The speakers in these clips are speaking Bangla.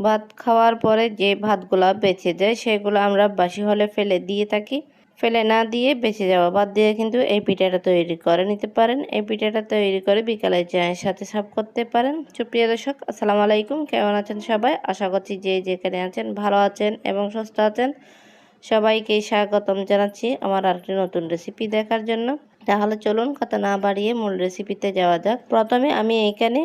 ভাত খাওয়ার পরে যে ভাতগুলা বেঁচে যায়, সেগুলো আমরা বাসি হলে ফেলে দিয়ে থাকি। ফেলে না দিয়ে বেঁচে যাওয়া ভাত দিয়ে কিন্তু এই পিঠাটা তৈরি করে নিতে পারেন। এই পিঠাটা তৈরি করে বিকালে চায়ের সাথে সাফ করতে পারেন। সুপ্রিয় দর্শক, আসসালামু আলাইকুম। কেমন আছেন সবাই? আশা করছি যে যেখানে আছেন ভালো আছেন এবং সুস্থ আছেন। সবাইকে স্বাগতম জানাচ্ছি আমার আরেকটি নতুন রেসিপি দেখার জন্য। তাহলে চলুন কথা না বাড়িয়ে মূল রেসিপিতে যাওয়া যাক। প্রথমে আমি এখানে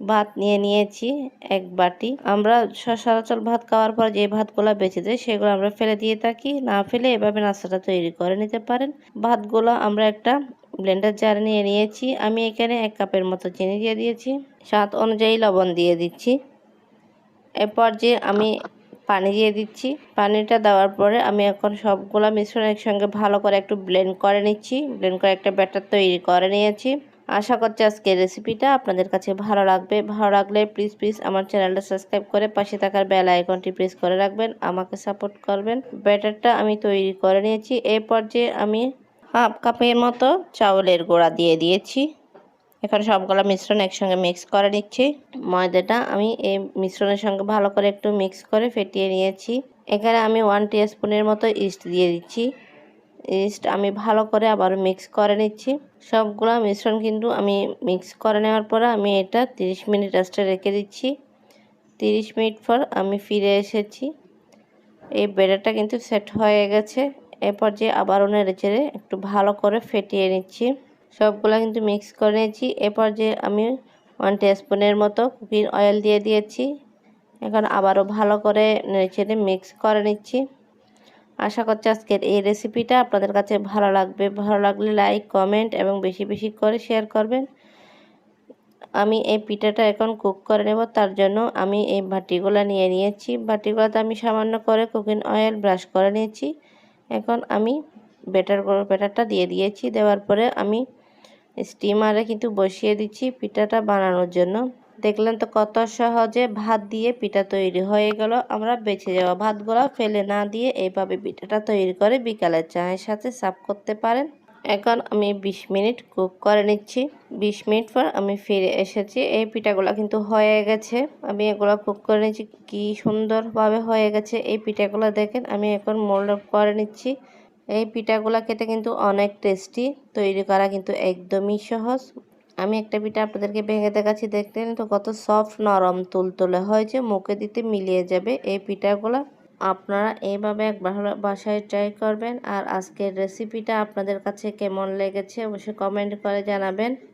ভাত নিয়ে নিয়েছি এক বাটি। আমরা সচরাচর ভাত খাওয়ার পর যে ভাতগুলো বেঁচে যায়, সেগুলো আমরা ফেলে দিয়ে থাকি। না ফেলে এভাবে নাস্তাটা তৈরি করে নিতে পারেন। ভাতগুলো আমরা একটা ব্লেন্ডার জার নিয়ে নিয়েছি। আমি এখানে এক কাপের মতো চিনি দিয়ে দিয়েছি। স্বাদ অনুযায়ী লবণ দিয়ে দিচ্ছি। এরপর যে আমি পানি দিয়ে দিচ্ছি। পানিটা দেওয়ার পরে আমি এখন সবগুলো মিশ্রণ একসঙ্গে ভালো করে একটু ব্লেন্ড করে নিচ্ছি। ব্লেন্ড করে একটা ব্যাটার তৈরি করে নিয়েছি। আশা করছি আজকের রেসিপিটা আপনাদের কাছে ভালো লাগবে। ভালো লাগলে প্লিজ প্লিজ আমার চ্যানেলটা সাবস্ক্রাইব করে পাশে থাকার বেল আইকনটি প্রেস করে রাখবেন, আমাকে সাপোর্ট করবেন। ব্যাটারটা আমি তৈরি করে নিয়েছি। এই পর্যায়ে আমি হাফ কাপের মতো চাউলের গোড়া দিয়ে দিয়েছি। এখন সবগুলো মিশ্রণ একসঙ্গে মিক্স করে নিচ্ছি। ময়দাটা আমি এই মিশ্রণের সঙ্গে ভালো করে একটু মিক্স করে ফেটিয়ে নিয়েছি। এখানে আমি ওয়ান টি স্পুনের মতো ইস্ট দিয়ে দিচ্ছি। ইস্ট আমি ভালো করে আবার মিক্স করে নিচ্ছি। সবগুলো মিশ্রণ কিন্তু আমি মিক্স করে নেওয়ার পরে আমি এটা 30 মিনিট রেস্টে রেখে দিচ্ছি। 30 মিনিট পর আমি ফিরে এসেছি। এই বেড়াটা কিন্তু সেট হয়ে গেছে। এরপর যে আবার নেড়ে চেড়ে একটু ভালো করে ফেটিয়ে নিচ্ছি। সবগুলো কিন্তু মিক্স করে নিয়েছি। এরপর যে আমি ওয়ান স্পুনের মতো কুকিং অয়েল দিয়ে দিয়েছি। এখন আবারও ভালো করে নেড়ে মিক্স করে নিচ্ছি। আশা করছি আজকের এই রেসিপিটা আপনাদের কাছে ভালো লাগবে। ভালো লাগলে লাইক কমেন্ট এবং বেশি বেশি করে শেয়ার করবেন। আমি এই পিঠাটা এখন কুক করে নেব। তার জন্য আমি এই বাটিগুলো নিয়ে নিয়েছি। বাটিগুলোতে আমি সামান্য করে কুকিং অয়েল ব্রাশ করে নিয়েছি। এখন আমি বেটার বেটারটা দিয়ে দিয়েছি। দেওয়ার পরে আমি স্টিমারে কিন্তু বসিয়ে দিচ্ছি পিঠাটা বানানোর জন্য। দেখলেন তো কত সহজে ভাত দিয়ে পিঠা তৈরি হয়ে গেল। আমরা বেঁচে যাওয়া ভাতগুলো ফেলে না দিয়ে এইভাবে পিঠাটা তৈরি করে বিকালে চায়ের সাথে সাফ করতে পারেন। এখন আমি 20 মিনিট কুক করে নিচ্ছি। 20 মিনিট পর আমি ফিরে এসেছি। এই পিঠাগুলো কিন্তু হয়ে গেছে। আমি এগুলো কুক করে নিচ্ছি কি সুন্দরভাবে হয়ে গেছে। এই পিঠাগুলো দেখেন, আমি এখন মোল্ড করে নিচ্ছি। এই পিঠাগুলো খেতে কিন্তু অনেক টেস্টি। তৈরি করা কিন্তু একদমই সহজ। আমি একটা পিঠা আপনাদেরকে ভেঙে দেখাচ্ছি, দেখলেন? তো কত সফট নরম তুলতুলে হয়েছে, মুখে দিতে মিলিয়ে যাবে এই পিঠাগুলো। আপনারা এইভাবে একবার বাসায় ট্রাই করবেন। আর আজকের রেসিপিটা আপনাদের কাছে কেমন লেগেছে অবশ্যই কমেন্ট করে জানাবেন।